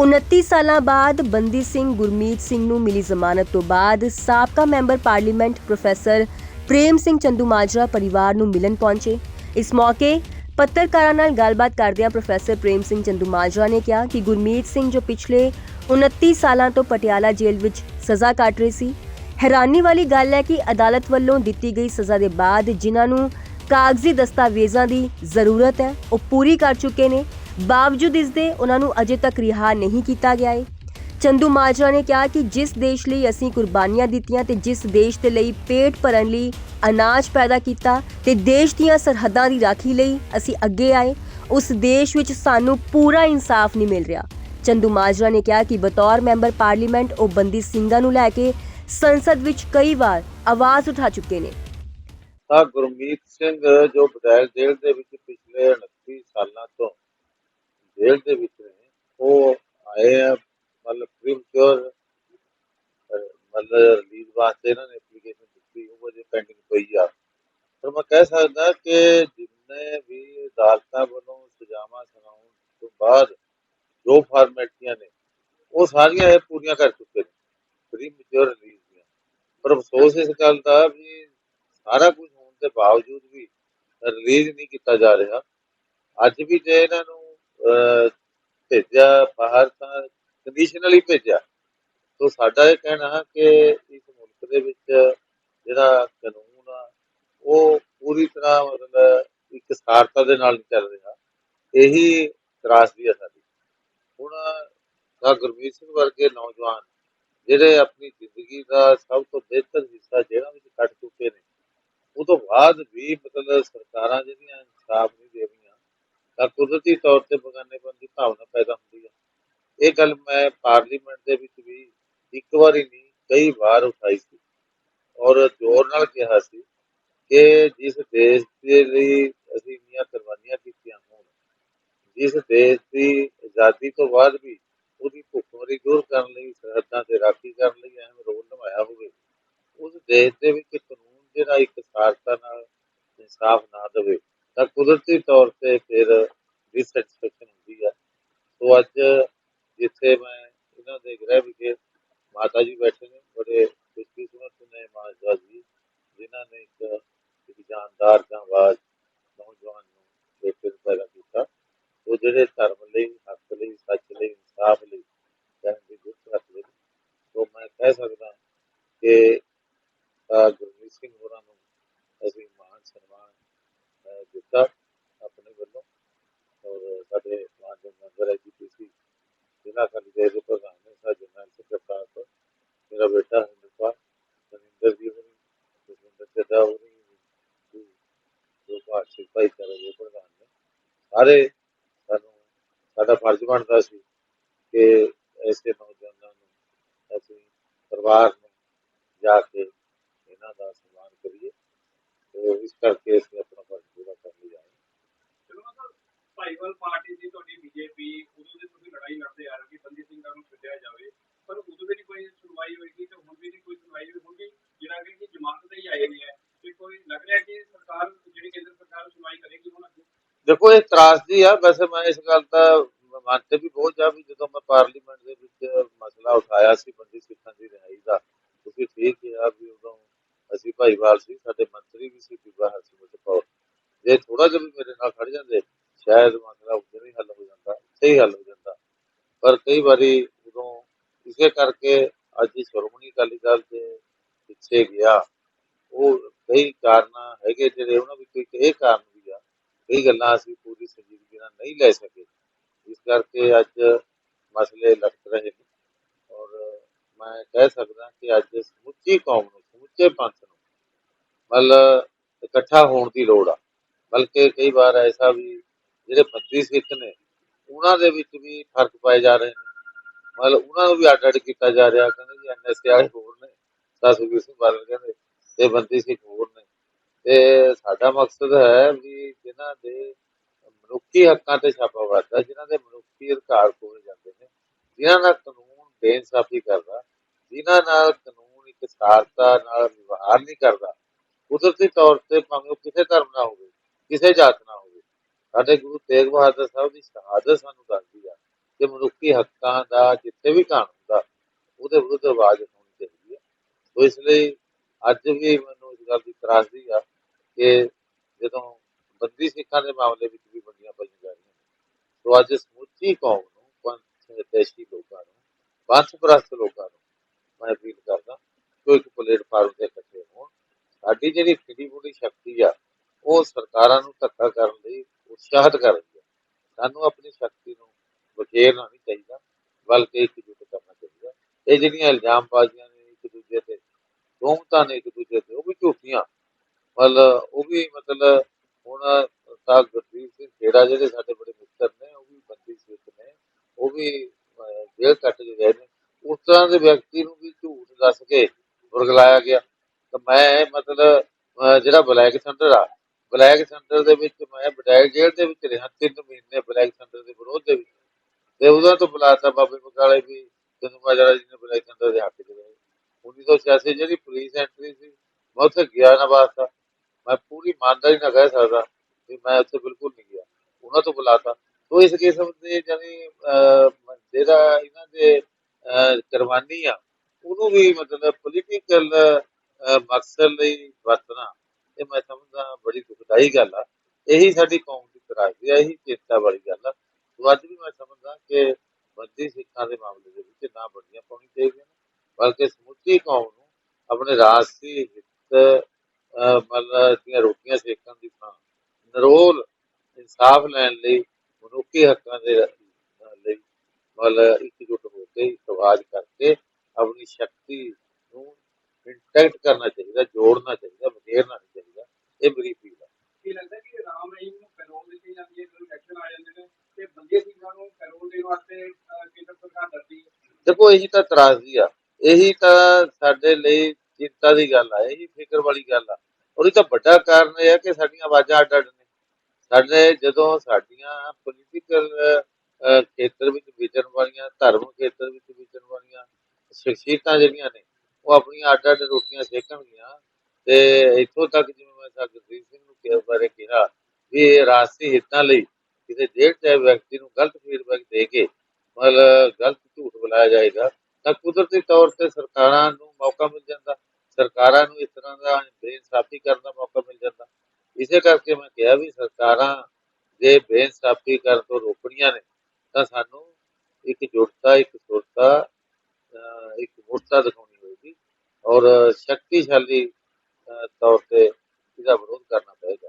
29 ਸਾਲਾਂ ਬਾਅਦ ਬੰਦੀ ਸਿੰਘ ਗੁਰਮੀਤ ਸਿੰਘ ਨੂੰ ਮਿਲੀ ਜ਼ਮਾਨਤ ਤੋਂ ਬਾਅਦ ਸਾਬਕਾ member parliament professor Prem Singh Chandumajra ਪਰਿਵਾਰ ਨੂੰ ਮਿਲਣ ਪਹੁੰਚੇ। ਇਸ ਮੌਕੇ ਪੱਤਰਕਾਰਾਂ ਨਾਲ ਗੱਲਬਾਤ ਕਰਦਿਆਂ ਪ੍ਰੋਫੈਸਰ ਪ੍ਰੇਮ ਸਿੰਘ ਚੰਦੂਮਾਜਰਾ ਨੇ ਕਿਹਾ ਕਿ ਗੁਰਮੀਤ ਸਿੰਘ ਜੋ ਪਿਛਲੇ 29 ਸਾਲਾਂ ਤੋਂ ਪਟਿਆਲਾ ਜੇਲ੍ਹ ਵਿੱਚ ਸਜ਼ਾ ਕੱਟ ਰਹੇ ਸੀ। ਹੈਰਾਨੀ ਵਾਲੀ ਗੱਲ ਹੈ ਕਿ ਅਦਾਲਤ ਵੱਲੋਂ ਦਿੱਤੀ ਗਈ ਸਜ਼ਾ ਦੇ ਬਾਅਦ ਜਿਨ੍ਹਾਂ ਨੂੰ ਕਾਗਜ਼ੀ ਦਸਤਾਵੇਜ਼ਾਂ ਦੀ ਜ਼ਰੂਰਤ ਹੈ, ਉਹ ਪੂਰੀ ਕਰ ਚੁੱਕੇ ਨੇ। ਬਾਵਜੂਦ ਇਸ ਦੇ ਉਹਨਾਂ ਨੂੰ ਅਜੇ ਤੱਕ ਰਿਹਾ ਨਹੀਂ ਕੀਤਾ ਗਿਆ ਹੈ ਚੰਦੂ ਮਾਜਰਾ ਨੇ ਕਿਹਾ ਕਿ ਜਿਸ ਦੇਸ਼ ਲਈ ਅਸੀਂ ਕੁਰਬਾਨੀਆਂ ਦਿੱਤੀਆਂ ਤੇ ਜਿਸ ਦੇਸ਼ ਦੇ ਲਈ ਪੇਟ ਭਰਨ ਲਈ ਅਨਾਜ ਪੈਦਾ ਕੀਤਾ ਤੇ ਦੇਸ਼ ਦੀਆਂ ਸਰਹੱਦਾਂ ਦੀ ਰਾਖੀ ਲਈ ਅਸੀਂ ਅੱਗੇ ਆਏ, ਉਸ ਦੇਸ਼ ਵਿੱਚ ਸਾਨੂੰ ਪੂਰਾ ਇਨਸਾਫ ਨਹੀਂ ਮਿਲ ਰਿਹਾ। ਚੰਦੂ ਮਾਜਰਾ ਨੇ ਕਿਹਾ ਕਿ ਬਤੌਰ ਮੈਂਬਰ ਪਾਰਲੀਮੈਂਟ ਉਹ ਬੰਦੀ ਸਿੰਘਾਂ ਨੂੰ ਲੈ ਕੇ ਸੰਸਦ ਵਿੱਚ ਕਈ ਵਾਰ ਆਵਾਜ਼ ਉਠਾ ਚੁੱਕੇ ਨੇ। ਤਾਂ ਗੁਰਮੀਤ ਸਿੰਘ ਜੋ ਬਟਾਇਲ ਜੇਲ੍ਹ ਦੇ ਵਿੱਚ ਪਿਛਲੇ 29 ਸਾਲਾਂ ਤੋਂ ਜੇਲ੍ਹ ਦੇ ਵਿੱਚ ਨੇ, ਉਹ ਆਏ ਆ, ਮਤਲਬ ਪ੍ਰੀਮਚੁਰ ਮਤਲਬ ਰਿਲੀਜ਼ ਵਾਸਤੇ ਇਹਨਾਂ ਨੇ ਐਪਲੀਕੇਸ਼ਨ ਦਿੱਤੀ, ਉਹ ਅਜੇ ਪੈਂਡਿੰਗ ਪਈ ਆ। ਪਰ ਮੈਂ ਕਹਿ ਸਕਦਾ ਕਿ ਜਿੰਨੇ ਵੀ ਅਦਾਲਤਾਂ ਵੱਲੋਂ ਸਜ਼ਾਵਾਂ ਸੁਣਾਉਣ ਤੋਂ ਬਾਅਦ ਜੋ ਫਾਰਮੈਲਿਟੀਆਂ ਨੇ, ਉਹ ਸਾਰੀਆਂ ਇਹ ਪੂਰੀਆਂ ਕਰ ਚੁੱਕੇ ਨੇ ਪ੍ਰੀਮਚਰ ਰਿਲੀਜ਼ ਦੀਆਂ। ਪਰ ਅਫਸੋਸ ਇਸ ਗੱਲ ਦਾ ਵੀ ਸਾਰਾ ਕੁਝ ਹੋਣ ਦੇ ਬਾਵਜੂਦ ਵੀ ਰਿਲੀਜ਼ ਨਹੀਂ ਕੀਤਾ ਜਾ ਰਿਹਾ। ਅੱਜ ਵੀ ਜੇ ਇਹਨਾਂ ਨੂੰ ਭੇਜਿਆ, ਬਾਹਰ ਤਾਂ ਕੰਡੀਸ਼ਨਲੀ ਭੇਜਿਆ। ਤੋਂ ਸਾਡਾ ਇਹ ਕਹਿਣਾ ਕਿ ਇਸ ਮੁਲਕ ਦੇ ਵਿੱਚ ਜਿਹੜਾ ਕਾਨੂੰਨ ਆ, ਉਹ ਪੂਰੀ ਤਰ੍ਹਾਂ ਮਤਲਬ ਇੱਕ ਸਾਰਤਾ ਦੇ ਨਾਲ ਨਹੀਂ ਚੱਲ ਰਿਹਾ। ਇਹੀ ਤਰਾਸਦੀ ਹੈ ਸਾਡੀ। ਹੁਣ ਤਾਂ ਗੁਰਮੀਤ ਸਿੰਘ ਵਰਗੇ ਨੌਜਵਾਨ, ਜਿਹੜੇ ਆਪਣੀ ਜ਼ਿੰਦਗੀ ਦਾ ਸਭ ਤੋਂ ਬਿਹਤਰ ਹਿੱਸਾ ਜੇਲ੍ਹਾਂ ਵਿੱਚ ਕੱਟ ਚੁੱਕੇ ਨੇ, ਉਹ ਤੋਂ ਬਾਅਦ ਵੀ ਮਤਲਬ ਸਰਕਾਰਾਂ ਜਿਹੜੀਆਂ ਇਨਸਾਫ ਨਹੀਂ ਦੇ ਰਹੀਆਂ ਤਾਂ ਕੁਦਰਤੀ ਤੌਰ ਤੇ ਬਗਾਨੇਪਨ ਦੀ ਭਾਵਨਾ ਪੈਦਾ ਹੁੰਦੀ ਹੈ। ਇਹ ਗੱਲ ਮੈਂ ਪਾਰਲੀਮੈਂਟ ਦੇ ਵਿੱਚ ਵੀ ਇੱਕ ਵਾਰੀ ਨਹੀਂ, ਕਈ ਵਾਰ ਉਠਾਈ ਸੀ ਔਰ ਜ਼ੋਰ ਨਾਲ ਕਿਹਾ ਸੀ ਕਿ ਜਿਸ ਦੇਸ਼ ਦੇ ਲਈ ਅਸੀਂ ਇੰਨੀਆਂ ਕੁਰਬਾਨੀਆਂ ਕੀਤੀਆਂ ਹੋਣ, ਜਿਸ ਦੇਸ਼ ਦੀ ਆਜ਼ਾਦੀ ਤੋਂ ਬਾਅਦ ਵੀ ਉਹਦੀ ਭੁੱਖਮਰੀ ਦੂਰ ਕਰਨ ਲਈ, ਸਰਹੱਦਾਂ ਤੇ ਰਾਖੀ ਕਰਨ ਲਈ ਅਹਿਮ ਰੋਲ ਨਿਭਾਇਆ ਹੋਵੇ, ਉਸ ਦੇਸ਼ ਦੇ ਵਿੱਚ ਕਾਨੂੰਨ ਜਿਹੜਾ ਇੱਕ ਸਾਰਤਾ ਨਾਲ ਇਨਸਾਫ ਨਾ ਦੇਵੇ ਤਾਂ ਕੁਦਰਤੀ ਤੌਰ ਤੇ ਫਿਰ ਡਿਸਸੈਟੀਸਫੈਕਸ਼ਨ ਹੁੰਦੀ ਹੈ ਸੋ ਅੱਜ ਜਿੱਥੇ ਮੈਂ ਇਹਨਾਂ ਦੇ ਗ੍ਰਹਿ ਵਿਖੇ ਮਾਤਾ ਜੀ ਬੈਠੇ ਨੇ, ਬੜੇ ਖੁਸ਼ਕਿਸਮਤ ਨੇ ਮਾਤਾ ਜੀ, ਜਿਨ੍ਹਾਂ ਨੇ ਇੱਕ ਇੱਕ ਜਾਨਦਾਰ ਜਾਂ ਆਵਾਜ਼ ਨੌਜਵਾਨ ਨੂੰ ਬੇਟੇ ਪੈਦਾ ਕੀਤਾ। ਉਹ ਜਿਹੜੇ ਧਰਮ ਲਈ, ਹੱਕ ਲਈ, ਸੱਚ ਲਈ, ਇਨਸਾਫ ਲਈ ਕਹਿਣ ਦੀ ਗੁੱਟ ਰੱਖਦੇ ਸੋ ਮੈਂ ਕਹਿ ਸਕਦਾ ਕਿ ਗੁਰਮੀਤ ਸਿੰਘ ਹੋਰਾਂ ਨੂੰ ਅਸੀਂ ਮਾਨ ਸਨਮਾਨ ਅਹ ਦਿੱਤਾ ਆਪਣੇ ਵੱਲੋਂ ਔਰ ਸਾਡੇ ਮਾਨਯੋਗ ਮੈਂਬਰ ਐਜੀਪੀਸੀ ਜ਼ਿਲ੍ਹਾ ਅਕਾਲੀ ਦੇ ਪ੍ਰਧਾਨ ਨੇ ਸਾ ਜਨਰਲ ਸੈਕਟਰੀ ਤੋਂ ਮੇਰਾ ਬੇਟਾ ਹਿੰਦੁਸਤਾਨ ਮਨਿੰਦਰ ਜੀ ਹੋਣੀ ਜਸਵਿੰਦਰ ਚੱਡਾ ਹੋਣੀ, ਜੋ ਭਾਰਤੀ ਭਾਈਚਾਰੇ ਦੇ ਪ੍ਰਧਾਨ ਨੇ। ਸਾਰੇ ਸਾਨੂੰ, ਸਾਡਾ ਫਰਜ਼ ਬਣਦਾ ਸੀ ਕਿ ਐਸੇ ਨੌਜਵਾਨਾਂ ਨੂੰ ਅਸੀਂ ਪਰਿਵਾਰ ਨੂੰ ਜਾ ਕੇ ਇਹਨਾਂ ਦਾ ਸਨਮਾਨ ਕਰੀਏ। ਤੇ ਇਸ ਕਰਕੇ ਅਸੀਂ ਆਪਣਾ ਫਰਜ਼ ਪੂਰਾ ਕਰ ਲਿਆ ਹੈ ਚਲੋ ਨਾ ਸਰ ਭਾਈਵਾਲ ਪਾਰਟੀ ਦੀ ਤੁਹਾਡੀ ਬੀਜੇਪੀ ਉਦੋਂ ਦੀ ਤੁਸੀਂ ਲੜਾਈ ਲੜਦੇ ਆ ਰਹੇ ਕਿ ਬੰਦੀ ਸਿੰਘਾਂ ਨੂੰ ਛੱਡਿਆ ਜਾਵੇ। ਪਰ ਉਦੋਂ ਵੀ ਕੋਈ ਸੁਣਵਾਈ ਹੋਈ ਤੇ ਹੁਣ ਵੀ ਨਹੀਂ ਕੋਈ ਸੁਣਵਾਈ ਹੋਈ ਹੋਗੀ ਜਿਹੜਾ ਕਿ ਜਮਾਨਤ ਤੇ ਹੀ ਆਏ ਨੇ ਹੈ ਤੇ ਕੋਈ ਲੱਗ ਰਿਹਾ ਕਿ ਸਰਕਾਰ, ਜਿਹੜੀ ਕੇਂਦਰ ਸਰਕਾਰ ਸੁਣਵਾਈ ਕਰੇਗੀ ਹੁਣ ਅੱਗੇ? ਦੇਖੋ, ਇਹ ਤਰਾਸਦੀ ਆ। ਵੈਸੇ ਮੈਂ ਇਸ ਗੱਲ ਦਾ ਮਨ ਵੀ ਬਹੁਤ ਜਾ ਵੀ ਜਦੋਂ ਮੈਂ ਪਾਰਲੀਮੈਂਟ ਦੇ ਵਿੱਚ ਮਸਲਾ ਉਠਾਇਆ ਸੀ, ਬੰਦੀ ਸਿੱਖਾਂ ਦੀ ਰਿਹਾਈ ਦਾ ਤੁਸੀਂ ਠੀਕ ਕਿਹਾ ਵੀ ਉਦੋਂ ਅਸੀਂ ਭਾਈਵਾਲ ਸੀ, ਸਾਡੇ ਮੰਤਰੀ ਵੀ ਸੀ ਬੀਬਾ ਹਰਸਿਮਰਤ ਕੌਰ। ਜੇ ਥੋੜਾ ਜਿਹਾ ਵੀ ਮੇਰੇ ਨਾਲ ਖੜ ਜਾਂਦੇ ਸ਼ਾਇਦ ਮਸਲਾ ਉਦੋਂ ਹੀ ਹੱਲ ਹੋ ਜਾਂਦਾ ਸਹੀ ਹੱਲ ਹੋ ਜਾਂਦਾ। ਪਰ ਕਈ ਵਾਰੀ ਉਦੋਂ ਇਸੇ ਕਰਕੇ ਅੱਜ ਸ਼੍ਰੋਮਣੀ ਅਕਾਲੀ ਦਲ ਦੇ ਪਿੱਛੇ ਗਿਆ, ਉਹ ਕਈ ਕਾਰਨ ਹੈਗੇ ਜਿਹੜੇ ਉਹਨਾਂ ਵਿੱਚ ਇੱਕ ਇਹ ਕਾਰਨ ਵੀ ਆ, ਕਈ ਗੱਲਾਂ ਅਸੀਂ ਪੂਰੀ ਸੰਜੀਦਗੀ ਨਾਲ ਨਹੀਂ ਲੈ ਸਕੇ। ਇਸ ਕਰਕੇ ਅੱਜ ਮਸਲੇ ਲਟਕ ਰਹੇ ਨੇ ਔਰ ਮੈਂ ਕਹਿ ਸਕਦਾ ਕਿ ਅੱਜ ਸਮੁੱਚੀ ਕੌਮ ਨੂੰ, ਸਮੁੱਚੇ ਪੰਥ ਨੂੰ ਮਤਲਬ ਇਕੱਠਾ ਹੋਣ ਦੀ ਲੋੜ ਆ। ਬਲਕਿ ਕਈ ਵਾਰ ਐਸਾ ਵੀ ਜਿਹੜੇ ਬੰਦੀ ਸਿੱਖ ਨੇ, ਉਹਨਾਂ ਦੇ ਵਿੱਚ ਵੀ ਫ਼ਰਕ ਪਾਏ ਜਾ ਰਹੇ ਨੇ। ਮਤਲਬ ਉਹਨਾਂ ਨੂੰ ਵੀ ਅੱਡ ਅੱਡ ਕੀਤਾ ਜਾ ਰਿਹਾ, ਕਹਿੰਦੇ ਜੀ ਐਨਐਸਏ ਹੋਰ ਨੇ ਤਾਂ ਸਿੰਘ ਬਾਦਲ ਕਹਿੰਦੇ, ਤੇ ਬੰਦੀ ਸਿੱਖ ਹੋਰ ਨੇ। ਤੇ ਸਾਡਾ ਮਕਸਦ ਹੈ ਵੀ ਜਿਨ੍ਹਾਂ ਦੇ ਮਨੁੱਖੀ ਹੱਕਾਂ ਤੇ ਛਾਪਾ ਵੱਜਦਾ, ਜਿਨ੍ਹਾਂ ਦੇ ਮਨੁੱਖੀ ਅਧਿਕਾਰ ਖੋਏ ਜਾਂਦੇ ਨੇ, ਜਿਨ੍ਹਾਂ ਨਾਲ ਕਾਨੂੰਨ ਬੇਇਨਸਾਫੀ ਕਰਦਾ, ਜਿਨ੍ਹਾਂ ਨਾਲ ਕਾਨੂੰਨ ਇੱਕ ਸਾਰਤਾ ਨਾਲ ਵਿਵਹਾਰ ਨਹੀਂ ਕਰਦਾ, ਕੁਦਰਤੀ ਤੌਰ ਤੇ ਭਾਵੇਂ ਉਹ ਕਿਸੇ ਧਰਮ ਨਾਲ ਹੋਵੇ, ਕਿਸੇ ਜਾਤ ਨਾਲ ਹੋਵੇ ਸਾਡੇ ਗੁਰੂ ਤੇਗ ਬਹਾਦਰ ਸਾਹਿਬ ਦੀ ਸ਼ਹਾਦਤ ਸਾਨੂੰ ਦੱਸਦੀ ਆ ਤੇ ਮਨੁੱਖੀ ਹੱਕਾਂ ਦਾ ਜਿੱਥੇ ਵੀ ਕਾਨੂੰਨ ਹੁੰਦਾ, ਉਹਦੇ ਵਿਰੁੱਧ ਆਵਾਜ਼ ਉਠਾਉਣੀ ਚਾਹੀਦੀ ਹੈ ਸੋ ਇਸ ਲਈ ਅੱਜ ਵੀ ਮੈਨੂੰ ਇਸ ਗੱਲ ਦੀ ਤਰਾਸਦੀ ਆ ਕਿ ਜਦੋਂ ਬੰਦੀ ਸਿੱਖਾਂ ਦੇ ਮਾਮਲੇ ਵਿੱਚ ਵੀ ਵੰਡੀਆਂ ਪਈਆਂ ਜਾ ਰਹੀਆਂ ਸੋ ਅੱਜ ਸਮੁੱਚੀ ਕੌਮ ਨੂੰ, ਪੰਥ ਦੇਸ਼ੀ ਲੋਕਾਂ ਨੂੰ ਪੰਥ ਪ੍ਰਸਤ ਲੋਕਾਂ ਨੂੰ ਮੈਂ ਅਪੀਲ ਕਰਦਾ ਕਿ ਇੱਕ ਪਲੇਟਫਾਰਮ ਤੇ ਇਕੱਠੇ ਹੋਣ। ਸਾਡੀ ਜਿਹੜੀ ਖਿੜੀ ਮੁੜੀ ਸ਼ਕਤੀ ਆ, ਉਹ ਸਰਕਾਰਾਂ ਨੂੰ ਧੱਕਾ ਕਰਨ ਲਈ ਉਤਸ਼ਾਹਿਤ ਕਰ ਰਹੀ ਹੈ। ਸਾਨੂੰ ਆਪਣੀ ਸ਼ਕਤੀ ਨੂੰ ਵਖੇਰਨਾ ਨਹੀਂ ਚਾਹੀਦਾ, ਬਲਕਿ ਇਕਜੁੱਟ ਕਰਨਾ ਚਾਹੀਦਾ। ਇਹ ਜਿਹੜੀਆਂ ਇਲਜ਼ਾਮਬਾਜ਼ੀਆਂ ਨੇ ਇੱਕ ਦੂਜੇ ਤੇ ਤੋਹਮਤਾਂ ਨੇ ਇੱਕ ਦੂਜੇ ਤੇ, ਉਹ ਵੀ ਝੂਠੀਆਂ। ਮਤਲਬ ਉਹ ਵੀ ਮਤਲਬ ਹੁਣ ਤਾਂ ਗੁਰਦੀਪ ਸਿੰਘ ਖੇੜਾ ਜਿਹੜੇ ਸਾਡੇ ਬੜੇ ਮਿੱਤਰ ਨੇ, ਉਹ ਵੀ ਬੰਦੀ ਸਿੱਖ ਨੇ, ਉਹ ਵੀ ਜੇਲ੍ਹ ਕੱਟ ਕੇ ਗਏ ਨੇ, ਉਸ ਤਰ੍ਹਾਂ ਦੇ ਵਿਅਕਤੀ ਨੂੰ ਵੀ ਝੂਠ ਦੱਸ ਕੇ ਵਰਗਲਾਇਆ ਗਿਆ। ਤਾਂ ਮੈਂ ਮਤਲਬ ਜਿਹੜਾ ਬਲੈਕ ਥੰਡਰ ਆ ਬਲੈਕ ਥੰਡਰ ਦੇ ਵਿੱਚ ਮੈਂ ਬਡੈਲ ਜੇਲ੍ਹ ਦੇ ਵਿੱਚ ਰਿਹਾ, ਤਿੰਨ ਮਹੀਨੇ ਬਲੈਕ ਥੰਡਰ ਦੇ ਵਿਰੋਧ ਦੇ ਵਿੱਚ। ਤੇ ਉਦੋਂ ਤੋਂ ਬੁਲਾਤਾ ਬਾਬੇ ਬਕਾਲੇ ਵੀ, ਤੈਨੂੰ ਮਾਜਰਾ ਜੀ ਨੇ ਬਲੈਕ ਥੰਡਰ ਦੇ ਹੱਕ 'ਚ 1986 ਜਿਹੜੀ ਪੁਲਿਸ ਐਂਟਰੀ ਸੀ, ਮੈਂ ਉੱਥੇ ਗਿਆ ਨਾ ਵਾਸਤਾ ਮੈਂ ਪੂਰੀ ਇਮਾਨਦਾਰੀ ਨਾਲ ਕਹਿ ਸਕਦਾ ਵੀ ਮੈਂ ਉੱਥੇ ਬਿਲਕੁਲ ਨਹੀਂ ਗਿਆ। ਉਹਨਾਂ ਤੋਂ ਬੁਲਾਤਾ। ਤੋ ਇਸ ਕਿਸਮ ਦੇ ਜਾਨੀ ਜਿਹੜਾ ਇਹਨਾਂ ਦੇ ਕੁਰਬਾਨੀ ਆ, ਉਹਨੂੰ ਵੀ ਮਤਲਬ ਪੋਲੀਟੀਕਲ ਮਕਸਦ ਲਈ ਵਰਤਣਾ। ਬੜੀ ਗੱਲ ਆ। ਇਹੀ ਸਾਡੀ ਕੌਮ ਦੀ ਤਰਾਸਦੀ ਆ, ਇਹੀ ਚਿੰਤਾ ਵਾਲੀ ਗੱਲ ਆ। ਸੋ ਅੱਜ ਵੀ ਮੈਂ ਸਮਝਦਾ ਕਿ ਬੰਦੀ ਸਿੱਖਾਂ ਦੇ ਮਾਮਲੇ ਦੇ ਵਿੱਚ ਨਾ ਬੰਦੀਆਂ ਪਾਉਣੀ ਚਾਹੀਦੀਆਂ ਬਲਕਿ ਸਮੁੱਚੀ ਕੌਮ ਨੂੰ ਆਪਣੇ ਰਾਸ਼ਟਰੀ ਹਿੱਤ ਮਤਲਬ ਦੀਆਂ ਰੋਟੀਆਂ ਸੇਕਣ ਦੀ ਥਾਂ, ਨਰੋਲ, ਇਨਸਾਫ ਲੈਣ ਲਈ, ਮਨੁੱਖੀ ਹੱਕਾਂ ਦੇ ਲਈ, ਮਤਲਬ ਇਕਜੁੱਟ ਹੋ ਕੇ ਇੱਕ ਕਰਕੇ ਆਪਣੀ ਸ਼ਕਤੀ ਨੂੰ ਇੰਟੈਕਟ ਕਰਨਾ ਚਾਹੀਦਾ, ਜੋੜਨਾ ਚਾਹੀਦਾ, ਵਧੇਰਨਾ ਚਾਹੀਦਾ। ਇਹ ਮੇਰੀ ਅਪੀਲ ਕੀ ਲੱਗਦਾ ਕਿ ਰਾਮ ਰਹੀਮ ਨੂੰ ਪੈਰੋਲ ਦਿੱਤੀ ਜਾਂਦੀ ਹੈ, ਜਦੋਂ ਇਲੈਕਸ਼ਨ ਆ ਜਾਂਦੇ ਨੇ, ਤੇ ਬੰਦੀ ਸਿੰਘਾਂ ਨੂੰ ਪੈਰੋਲ ਦੇਣ ਵਾਸਤੇ ਕੇਂਦਰ ਸਰਕਾਰ ਡਰਦੀ ਦੇਖੋ, ਇਹੀ ਤਾਂ ਤਰਾਜ਼ੀ ਆ। ਇਹੀ ਤਾਂ ਸਾਡੇ ਲਈ ਚਿੰਤਾ ਦੀ ਗੱਲ ਆ, ਇਹੀ ਫਿਕਰ ਵਾਲੀ ਗੱਲ ਆ। ਉਹਦੀ ਤਾਂ ਵੱਡਾ ਕਾਰਨ ਇਹ ਹੈ ਕਿ ਸਾਡੀਆਂ ਆਵਾਜ਼ਾਂ ਅੱਡ ਅੱਡ ਨੇ। ਸਾਡੇ ਜਦੋਂ ਸਾਡੀਆਂ ਪੋਲੀਟੀਕਲ ਖੇਤਰ ਵਿੱਚ ਵਿਚਰਨ ਵਾਲੀਆਂ, ਧਰਮ ਖੇਤਰ ਵਿੱਚ ਵਿਚਰਨ ਵਾਲੀਆਂ ਸ਼ਖਸੀਅਤਾਂ ਜਿਹੜੀਆਂ ਨੇ, ਉਹ ਆਪਣੀਆਂ ਅੱਡ ਅੱਡ ਰੋਟੀਆਂ ਸੇਕਣਗੀਆਂ ਤੇ ਇੱਥੋਂ ਤੱਕ ਜਿਵੇਂ ਮੈਂ ਸਾਹਿਬ ਗੁਰਦੀਪ ਬਾਰੇ ਕਿਹਾ ਵੀ ਇਹ ਰਾਸ਼ਟਰੀ ਹਿੱਤਾਂ ਲਈ ਕਿਸੇ ਜੇਲ੍ਹ ਚਾਹੇ ਵਿਅਕਤੀ ਨੂੰ ਗਲਤ ਫੀਡਬੈਕ ਦੇ ਕੇ ਮਤਲਬ ਗਲਤ ਝੂਠ ਬੁਲਾਇਆ ਜਾਏਗਾ, ਤਾਂ ਕੁਦਰਤੀ ਤੌਰ ਤੇ ਸਰਕਾਰਾਂ ਨੂੰ ਮੌਕਾ ਮਿਲ ਜਾਂਦਾ, ਸਰਕਾਰਾਂ ਨੂੰ ਇਸ ਤਰ੍ਹਾਂ ਦਾ ਬੇਇਨਸਾਫੀ ਕਰਨ ਦਾ ਮੌਕਾ ਮਿਲ ਜਾਂਦਾ। ਇਸੇ ਕਰਕੇ ਮੈਂ ਕਿਹਾ ਵੀ ਸਰਕਾਰਾਂ ਜੇ ਬੇਇਨਸਾਫੀ ਕਰਨ ਤੋਂ ਰੋਕਣੀਆਂ ਨੇ, ਤਾਂ ਸਾਨੂੰ ਇੱਕ ਜੁਟਤਾ ਇੱਕ ਸੁਰਤਾ, ਅਹ ਇੱਕ ਮੋਰਚਾ ਦਿਖਾਉਣੀ ਹੋਏਗੀ ਔਰ ਸ਼ਕਤੀਸ਼ਾਲੀ ਤੌਰ ਤੇ ਇਹਦਾ ਵਿਰੋਧ ਕਰਨਾ ਪਏਗਾ।